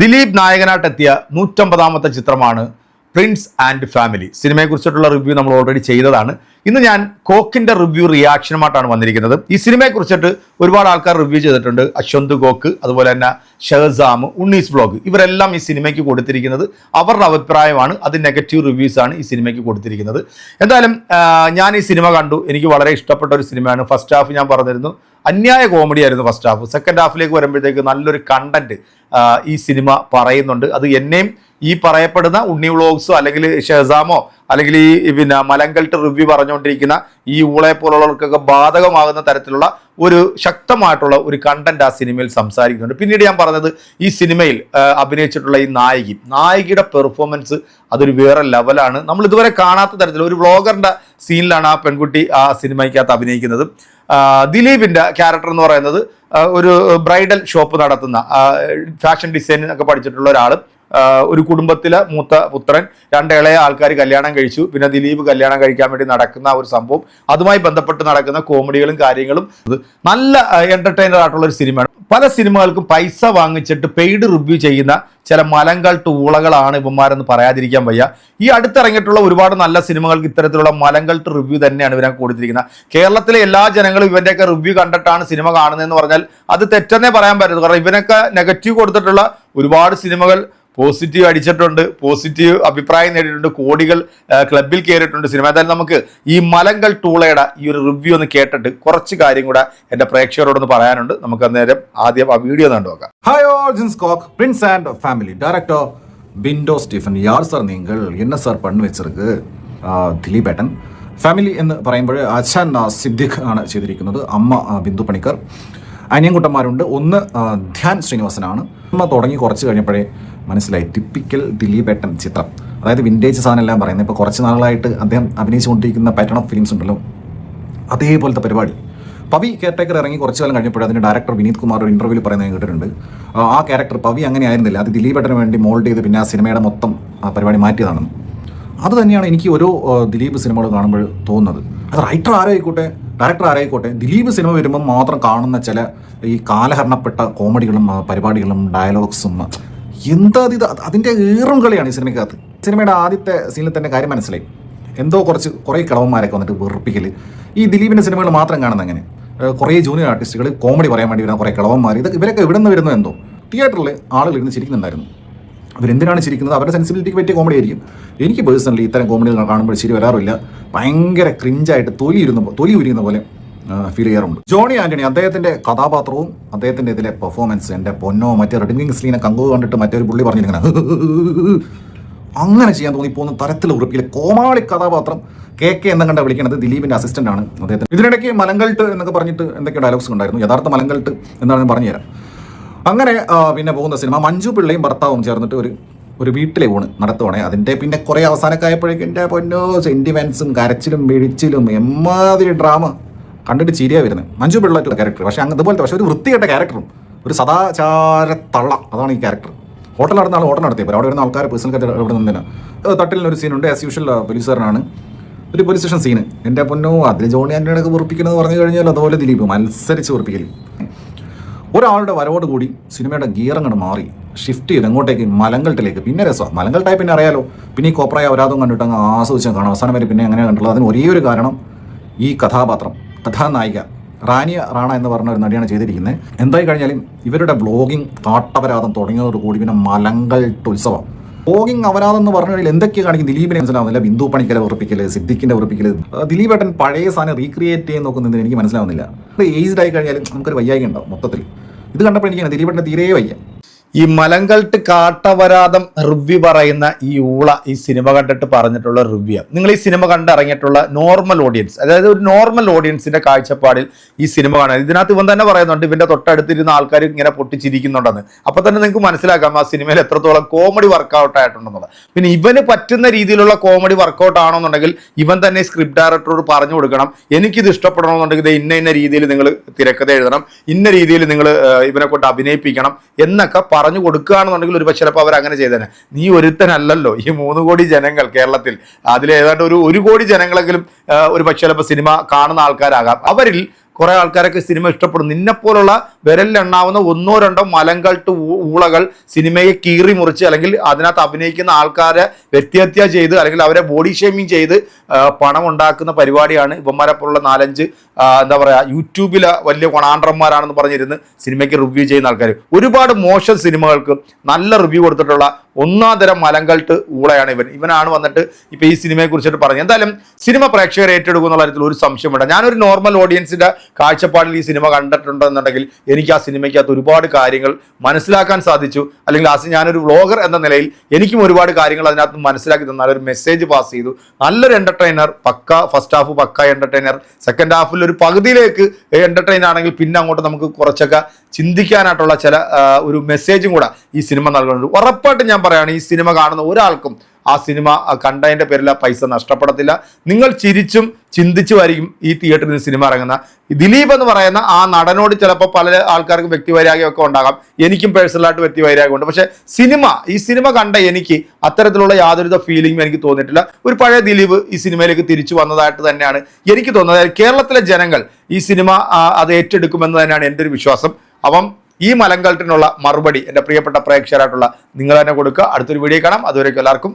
ദിലീപ് നായകനായിട്ടെത്തിയ നൂറ്റമ്പതാമത്തെ ചിത്രമാണ് പ്രിൻസ് ആൻഡ് ഫാമിലി. സിനിമയെക്കുറിച്ചിട്ടുള്ള റിവ്യൂ നമ്മൾ ഓൾറെഡി ചെയ്തതാണ്. ഇന്ന് ഞാൻ കോക്കിന്റെ റിവ്യൂ റിയാക്ഷനുമായിട്ടാണ് വന്നിരിക്കുന്നത്. ഈ സിനിമയെക്കുറിച്ചിട്ട് ഒരുപാട് ആൾക്കാർ റിവ്യൂ ചെയ്തിട്ടുണ്ട്. അശ്വന്ത് ഗോക്ക് അതുപോലെ തന്നെ ഷഹസാം ഉണ്ണീസ് ബ്ലോഗ് ഇവരെല്ലാം ഈ സിനിമയ്ക്ക് കൊടുത്തിരിക്കുന്നത് അവരുടെ അഭിപ്രായമാണ്. അത് നെഗറ്റീവ് റിവ്യൂസ് ആണ് ഈ സിനിമയ്ക്ക് കൊടുത്തിരിക്കുന്നത്. എന്തായാലും ഞാൻ ഈ സിനിമ കണ്ടു. എനിക്ക് വളരെ ഇഷ്ടപ്പെട്ട ഒരു സിനിമയാണ്. ഫസ്റ്റ് ഹാഫ് ഞാൻ പറഞ്ഞിരുന്നു. അന്യായ കോമഡി ആയിരുന്നു ഫസ്റ്റ് ഹാഫ് സെക്കൻഡ് ഹാഫിലേക്ക് വരുമ്പോഴത്തേക്ക് നല്ലൊരു കണ്ടന്റ് ഈ സിനിമ പറയുന്നുണ്ട്. അത് എന്നെയും ഈ പറയപ്പെടുന്ന ഉണ്ണി വ്ളോഗ്സോ അല്ലെങ്കിൽ ഷെസാമോ അല്ലെങ്കിൽ ഈ പിന്നെ മലങ്കൽട്ട് റിവ്യൂ പറഞ്ഞുകൊണ്ടിരിക്കുന്ന ഈ ഊളെ പോലുള്ളവർക്കൊക്കെ ബാധകമാകുന്ന തരത്തിലുള്ള ഒരു ശക്തമായിട്ടുള്ള ഒരു കണ്ടന്റ് ആ സിനിമയിൽ സംസാരിക്കുന്നുണ്ട്. പിന്നീട് ഞാൻ പറഞ്ഞത് ഈ സിനിമയിൽ അഭിനയിച്ചിട്ടുള്ള ഈ നായികി. നായികയുടെ പെർഫോമൻസ് അതൊരു വേറെ ലെവലാണ് നമ്മൾ ഇതുവരെ കാണാത്ത തരത്തിൽ ഒരു വ്ളോഗറിന്റെ സീനിലാണ് ആ പെൺകുട്ടി ആ സിനിമയ്ക്കകത്ത് അഭിനയിക്കുന്നത്. ദിലീപിന്റെ ക്യാരക്ടർ എന്ന് പറയുന്നത് ഒരു ബ്രൈഡൽ ഷോപ്പ് നടത്തുന്ന ഫാഷൻ ഡിസൈനിങ് ഒക്കെ പഠിച്ചിട്ടുള്ള ഒരാൾ ഒരു കുടുംബത്തിലെ മൂത്ത പുത്രൻ രണ്ട് ഇളയ ആൾക്കാർ കല്യാണം കഴിച്ചു. പിന്നെ ദിലീപ് കല്യാണം കഴിക്കാൻ വേണ്ടി നടക്കുന്ന ഒരു സംഭവം. അതുമായി ബന്ധപ്പെട്ട് നടക്കുന്ന കോമഡികളും കാര്യങ്ങളും നല്ല എന്റർടൈനർ ആയിട്ടുള്ള ഒരു സിനിമയാണ്. പല സിനിമകൾക്കും പൈസ വാങ്ങിച്ചിട്ട് പെയ്ഡ് റിവ്യൂ ചെയ്യുന്ന ചില മലങ്കൾ ടൂളകളാണ് ഇവന്മാരെന്ന് പറയാതിരിക്കാൻ വയ്യ. ഈ അടുത്തിറങ്ങിയിട്ടുള്ള ഒരുപാട് നല്ല സിനിമകൾക്ക് ഇത്തരത്തിലുള്ള മലങ്കൾ റിവ്യൂ തന്നെയാണ് ഇവരെ കൊടുത്തിരിക്കുന്നത്. കേരളത്തിലെ എല്ലാ ജനങ്ങളും ഇവന്റെയൊക്കെ റിവ്യൂ കണ്ടിട്ടാണ് സിനിമ കാണുന്നതെന്ന് പറഞ്ഞാൽ അത് തെറ്റെന്നേ പറയാൻ പറ്റുന്നത് കാരണം ഇവനൊക്കെ നെഗറ്റീവ് കൊടുത്തിട്ടുള്ള ഒരുപാട് സിനിമകൾ പോസിറ്റീവ് അടിച്ചിട്ടുണ്ട് പോസിറ്റീവ് അഭിപ്രായം നേടിയിട്ടുണ്ട് കോടികൾ ക്ലബിൽ കയറിയിട്ടുണ്ട് സിനിമ. എന്തായാലും നമുക്ക് ഈ മലങ്കൽ ടൂളയുടെ ഈ ഒരു റിവ്യൂ ഒന്ന് കേട്ടിട്ട് കുറച്ച് കാര്യം കൂടെ എന്റെ പ്രേക്ഷകരോടൊന്ന് പറയാനുണ്ട്. നമുക്ക് അന്നേരം ആദ്യം ആ വീഡിയോ കണ്ടു നോക്കാം ഹായ് ഓർജിൻസ് coke Prince and Family director Binto Stephen Yar sir നിങ്ങൾ എന്നെ സർ പണ് വെച്ചിരിക്ക് ദിലീപേട്ടൻ. ഫാമിലി എന്ന് പറയുമ്പോൾ അച്ഛൻ സിദ്ദിഖ് ആണ് ചെയ്തിരിക്കുന്നത് അമ്മ ബിന്ദു പണിക്കർ. അനിയൻകുട്ടന്മാരുണ്ട്. ഒന്ന് ധ്യാൻ ശ്രീനിവാസനാണ്. അമ്മ തുടങ്ങി കുറച്ച് കഴിഞ്ഞപ്പോഴേ മനസ്സിലായി. ടിപ്പിക്കൽ ദിലീപ് ഏട്ടൻ ചിത്രം. അതായത് വിന്റേജ് സാധനം എല്ലാം പറയുന്നത്. ഇപ്പോൾ കുറച്ച് നാളായിട്ട് അദ്ദേഹം അഭിനയിച്ചുകൊണ്ടിരിക്കുന്ന പാറ്റേൺ ഓഫ് ഫിലിംസ് ഉണ്ടല്ലോ. അതേപോലത്തെ പരിപാടി. പവി കെയർടേക്കർ ഇറങ്ങി കുറച്ച് കാലം കഴിഞ്ഞപ്പോൾ അതിന്റെ ഡയറക്ടർ വിനീത് കുമാർ ഒരു ഇന്റർവ്യൂവിൽ പറയുന്നത് കേട്ടിട്ടുണ്ട്. ആ, ക്യാരക്ടർ പവി അങ്ങനെ ആയിരുന്നില്ല. അത് ദിലീപേട്ടന് വേണ്ടി മോൾഡ് ചെയ്ത് പിന്നെ ആ സിനിമയുടെ മൊത്തം ആ പരിപാടി മാറ്റിയതാണെന്ന്. അത് തന്നെയാണ് എനിക്ക് ഓരോ ദിലീപ് സിനിമകൾ കാണുമ്പോൾ തോന്നുന്നത്. അത് റൈറ്റർ ആരായിക്കോട്ടെ ഡയറക്ടർ ആരായിക്കോട്ടെ ദിലീപ് സിനിമ വരുമ്പം മാത്രം കാണുന്ന ചില ഈ കാലഹരണപ്പെട്ട കോമഡികളും പരിപാടികളും ഡയലോഗ്സും എന്താ ഇത്? അതിന്റെ ഏറും കളിയാണ് ഈ സിനിമയ്ക്കകത്ത്. സിനിമയുടെ ആദ്യത്തെ സീനിൽ തന്നെ കാര്യം മനസ്സിലായി. എന്തോ കുറച്ച് കുറേ കിളവന്മാരൊക്കെ വന്നിട്ട് വെറുപ്പിക്കൽ ഈ ദിലീപിന്റെ സിനിമകൾ മാത്രം കാണുന്ന അങ്ങനെ കുറേ ജൂനിയർ ആർട്ടിസ്റ്റുകൾ കോമഡി പറയാൻ വേണ്ടി വരുന്ന കുറേ കിളവന്മാർ ഇതൊക്കെ ഇവരൊക്കെ ഇവിടെ നിന്ന് വരുന്നോ എന്തോ? തിയേറ്ററിൽ ആളുകൾ ഇരുന്ന് ചിരിക്കുന്നുണ്ടായിരുന്നു. ഇവരെന്തിനാണ് ചിരിക്കുന്നത്? അവരുടെ സെൻസിബിലിറ്റിക്ക് പറ്റിയ കോമഡി ആയിരിക്കും. എനിക്ക് പേഴ്സണലി ഇത്തരം കോമഡികൾ കാണുമ്പോൾ ശരി വരാറില്ല. ഭയങ്കര ക്രിഞ്ചായിട്ട് തൊലി ഇരുന്ന തൊലി ഉരിയുന്ന പോലെ ഫീൽ ചെയ്യാറുണ്ട് ജോണി ആന്റണി അദ്ദേഹത്തിന്റെ കഥാപാത്രവും അദ്ദേഹത്തിന്റെ ഇതിലെ പെർഫോമൻസ് എന്റെ പൊന്നോ മറ്റേ റെഡിങ്ങിങ് സ്ലീനെ കങ്കു കണ്ടിട്ട് മറ്റൊരു പുള്ളി പറഞ്ഞിങ്ങനെ അങ്ങനെ ചെയ്യാൻ തോന്നി പോകുന്ന തരത്തിൽ ഉറപ്പിക്കില്ല കോമാളി കഥാപാത്രം കെ കെ എന്ന കണ്ട വിളിക്കുന്നത് ദിലീപിന്റെ അസിസ്റ്റന്റ് ആണ് അദ്ദേഹത്തിന് ഇതിനിടയ്ക്ക് മലങ്കൾട്ട് എന്നൊക്കെ പറഞ്ഞിട്ട് എന്തൊക്കെ ഡയലോഗ്സ് ഉണ്ടായിരുന്നു യഥാർത്ഥ മലങ്കൾട്ട് എന്നാണ് ഞാൻ പറഞ്ഞുതരാം അങ്ങനെ പിന്നെ പോകുന്ന സിനിമ മഞ്ജു പിള്ളയും ഭർത്താവും ചേർന്നിട്ട് ഒരു ഒരു വീട്ടിലെ ഊണ് നടത്തുവാണേ അതിന്റെ പിന്നെ കുറേ അവസാനക്കായപ്പോഴേക്കും എന്റെ പൊന്നോ സെന്റിമെൻസും കരച്ചിലും വിഴിച്ചിലും എമ്മാതിരി ഡ്രാമ കണ്ടിട്ട് ചിരിയാ വരുന്നത്. മഞ്ജു പിള്ളായിട്ടുള്ള ക്യാരക്ടർ പക്ഷേ അങ്ങ് ഇതുപോലത്തെ പക്ഷേ ഒരു വൃത്തികെട്ട ക്യാരക്ടറും ഒരു സദാചാര തള്ള അതാണ് ഈ ക്യാരക്ടർ ഹോട്ടൽ നടന്ന ആൾ ഹോട്ടൽ നടത്തിയപ്പോൾ അവിടെ വരുന്ന ആൾക്കാർ പേഴ്സണൽ കാര്യം ഇവിടെ നിന്നില്ല. തട്ടിലിന് ഒരു സീനുണ്ട് ആസ് യൂഷ്വൽ പോലീസുകാരനാണ് ഒരു പോലീസ് സ്റ്റേഷൻ സീന് എന്റെ പൊന്നോ അതിൽ ജോണി ആന്റണിയൊക്കെ ഉറപ്പിക്കുന്നത് പറഞ്ഞു കഴിഞ്ഞാൽ അതുപോലെ ദിലീപ് മത്സരിച്ച് ഉറപ്പിക്കൽ ഒരാളുടെ വരവോട് കൂടി സിനിമയുടെ ഗിയർ അങ്ങോട്ട് മാറി. ഷിഫ്റ്റ് ചെയ്ത് അങ്ങോട്ടേക്ക് മലങ്കൾട്ടിലേക്ക് പിന്നെ രസമാണ് മലങ്കൾട്ടായി പിന്നെ അറിയാലോ. പിന്നെ ഈ കോപ്രായ അവരാതും കണ്ടിട്ട് അങ്ങ് ആസ്വദിച്ച് കാണാം. അവസാനം വരെ പിന്നെ എങ്ങനെയാണ് കണ്ടുള്ളത് അതിന് ഒരേ ഒരു കാരണം ഈ കഥാപാത്രം. കഥാനായിക റാനിയ റാണ എന്ന് പറഞ്ഞ ഒരു നടിയാണ് ചെയ്തിരിക്കുന്നത്. എന്തായി കഴിഞ്ഞാലും ഇവരുടെ ബ്ലോഗിംഗ് കാട്ടപരാധം തുടങ്ങിയതോടുകൂടി പിന്നെ മലങ്കൽ ഉത്സവം. ബ്ലോഗിംഗ് അപരാധം എന്ന് പറഞ്ഞാൽ എന്തൊക്കെയാണ് കാണിക്കും ദിലീപിനെ മനസ്സിലാവുന്നില്ല? ബിന്ദു പണിക്കലെ ഉറപ്പിക്കൽ സിദ്ദിഖിന്റെ ഉറപ്പിക്കൽ. ദിലീപേട്ടൻ പഴയ സാധനം റീക്രിയേറ്റ് ചെയ്യാൻ നോക്കുന്നതിന് എനിക്ക് മനസ്സിലാവുന്നില്ല. ഏജ്ഡ് ആയി കഴിഞ്ഞാൽ നമുക്കൊരു വയ്യായി ഉണ്ടാവും മൊത്തത്തിൽ. ഇത് കണ്ടപ്പോൾ എനിക്ക് ദിലീപേട്ടൻ തീരെ വയ്യ. ഈ മലങ്കൽട്ട് കാട്ടവരാതം റിവ്യൂ പറയുന്ന ഈ ഊള ഈ സിനിമ കണ്ടിട്ട് പറഞ്ഞിട്ടുള്ള റിവ്യൂ. നിങ്ങൾ ഈ സിനിമ കണ്ടിറങ്ങിയിട്ടുള്ള നോർമൽ ഓഡിയൻസ് അതായത് ഒരു നോർമൽ ഓഡിയൻസിന്റെ കാഴ്ചപ്പാടിൽ ഈ സിനിമ കാണാൻ. ഇതിനകത്ത് ഇവൻ തന്നെ പറയുന്നുണ്ട് ഇവന്റെ തൊട്ടടുത്തിരുന്ന ആൾക്കാർ ഇങ്ങനെ പൊട്ടിച്ചിരിക്കുന്നുണ്ടെന്ന്. അപ്പൊ തന്നെ നിങ്ങൾക്ക് മനസ്സിലാക്കാം ആ സിനിമയിൽ എത്രത്തോളം കോമഡി വർക്കൗട്ട് ആയിട്ടുണ്ടെന്നുള്ളത്. പിന്നെ ഇവന് പറ്റുന്ന രീതിയിലുള്ള കോമഡി വർക്കൗട്ട് ആണെന്നുണ്ടെങ്കിൽ ഇവൻ തന്നെ സ്ക്രിപ്റ്റ് ഡയറക്ടറോട് പറഞ്ഞു കൊടുക്കണം. എനിക്കിത് ഇഷ്ടപ്പെടണമെന്നുണ്ടെങ്കിൽ ഇന്ന ഇന്ന രീതിയിൽ നിങ്ങൾ തിരക്കഥ എഴുതണം ഇന്ന രീതിയിൽ നിങ്ങൾ ഇവനെ കൊണ്ട് അഭിനയിപ്പിക്കണം എന്നൊക്കെ പറഞ്ഞു കൊടുക്കുകയാണെന്നുണ്ടെങ്കിൽ ഒരു പക്ഷേ ചിലപ്പോൾ അവർ അങ്ങനെ ചെയ്തേനെ. നീ ഒരുത്തനല്ലല്ലോ. ഈ മൂന്ന് കോടി ജനങ്ങൾ കേരളത്തിൽ. അതിൽ ഏതാണ്ട് ഒരു ഒരു കോടി ജനങ്ങളെങ്കിലും ഒരു പക്ഷേ ചിലപ്പോൾ സിനിമ കാണുന്ന ആൾക്കാരാകാം. അവരിൽ കുറേ ആൾക്കാരൊക്കെ സിനിമ ഇഷ്ടപ്പെടും നിന്നെപ്പോലുള്ള വിരലിലെണ്ണാവുന്ന ഒന്നോ രണ്ടോ മലങ്കൾട്ട് ഊളകൾ സിനിമയെ കീറി മുറിച്ച് അല്ലെങ്കിൽ അതിനകത്ത് അഭിനയിക്കുന്ന ആൾക്കാരെ വ്യക്തിഹത്യ ചെയ്ത് അല്ലെങ്കിൽ അവരെ ബോഡി ഷേമിങ് ചെയ്ത് പണം ഉണ്ടാക്കുന്ന പരിപാടിയാണ് ഇവന്മാരെ പോലുള്ള നാലഞ്ച് എന്താ പറയുക യൂട്യൂബിലെ വലിയ കൊണാണ്ട്രന്മാരാണെന്ന് പറഞ്ഞിരുന്ന് സിനിമയ്ക്ക് റിവ്യൂ ചെയ്യുന്ന ആൾക്കാർ ഒരുപാട് മോശം സിനിമകൾക്ക് നല്ല റിവ്യൂ കൊടുത്തിട്ടുള്ള ഒന്നാം തരം മലങ്കൾട്ട് ഊളയാണ് ഇവൻ. ഇവനാണ് വന്നിട്ട് ഇപ്പോൾ ഈ സിനിമയെ കുറിച്ചിട്ട് പറഞ്ഞു എന്തായാലും സിനിമ പ്രേക്ഷകർ ഏറ്റെടുക്കും എന്നുള്ള കാര്യത്തിൽ ഒരു സംശയമുണ്ട് ഞാനൊരു നോർമൽ ഓഡിയൻസിന്റെ കാഴ്ചപ്പാടിൽ ഈ സിനിമ കണ്ടിട്ടുണ്ടെന്നുണ്ടെങ്കിൽ എനിക്ക് ആ സിനിമയ്ക്കകത്ത് ഒരുപാട് കാര്യങ്ങൾ മനസ്സിലാക്കാൻ സാധിച്ചു. അല്ലെങ്കിൽ ആ ഞാനൊരു വ്ളോഗർ എന്ന നിലയിൽ എനിക്കും ഒരുപാട് കാര്യങ്ങൾ അതിനകത്ത് മനസ്സിലാക്കി തന്നാൽ ഒരു മെസ്സേജ് പാസ് ചെയ്തു. നല്ലൊരു entertainer pakka first half pakka entertainer second ഹാഫിൽ ഒരു പകുതിയിലേക്ക് എന്റർടൈൻ ആണെങ്കിൽ പിന്നെ അങ്ങോട്ട് നമുക്ക് കുറച്ചൊക്കെ ചിന്തിക്കാനായിട്ടുള്ള ചില ഒരു മെസ്സേജും കൂടെ ഈ സിനിമ നൽകുന്നുണ്ട്. ഉറപ്പായിട്ടും ഞാൻ പറയുകയാണ് ഈ സിനിമ കാണുന്ന ഒരാൾക്കും ആ സിനിമ കണ്ടതിന്റെ പേരിൽ ആ പൈസ നഷ്ടപ്പെടത്തില്ല. നിങ്ങൾ ചിരിച്ചും ചിന്തിച്ചുമായിരിക്കും ഈ തിയേറ്ററിൽ നിന്ന് സിനിമ ഇറങ്ങുന്ന ദിലീപ് എന്ന് പറയുന്ന ആ നടനോട് ചിലപ്പോൾ പല ആൾക്കാർക്കും വ്യക്തിവൈരാഗ്യമൊക്കെ ഉണ്ടാകാം. എനിക്കും പേഴ്സണലായിട്ട് വ്യക്തിവൈരാഗ്യമുണ്ട്. പക്ഷേ സിനിമ ഈ സിനിമ കണ്ട എനിക്ക് അത്തരത്തിലുള്ള യാതൊരുവിധ ഫീലിംഗും എനിക്ക് തോന്നിയിട്ടില്ല. ഒരു പഴയ ദിലീപ് ഈ സിനിമയിലേക്ക് തിരിച്ചു വന്നതായിട്ട് തന്നെയാണ് എനിക്ക് തോന്നുന്നത്. കേരളത്തിലെ ജനങ്ങൾ ഈ സിനിമ അത് ഏറ്റെടുക്കുമെന്ന് തന്നെയാണ് എന്റെ ഒരു വിശ്വാസം. അപ്പം ഈ മലങ്കൾട്ടിനുള്ള മറുപടി എന്റെ പ്രിയപ്പെട്ട പ്രേക്ഷകരായിട്ടുള്ള നിങ്ങൾ തന്നെ കൊടുക്കുക. അടുത്തൊരു വീഡിയോ കാണാം. അതുവരേക്കും എല്ലാവർക്കും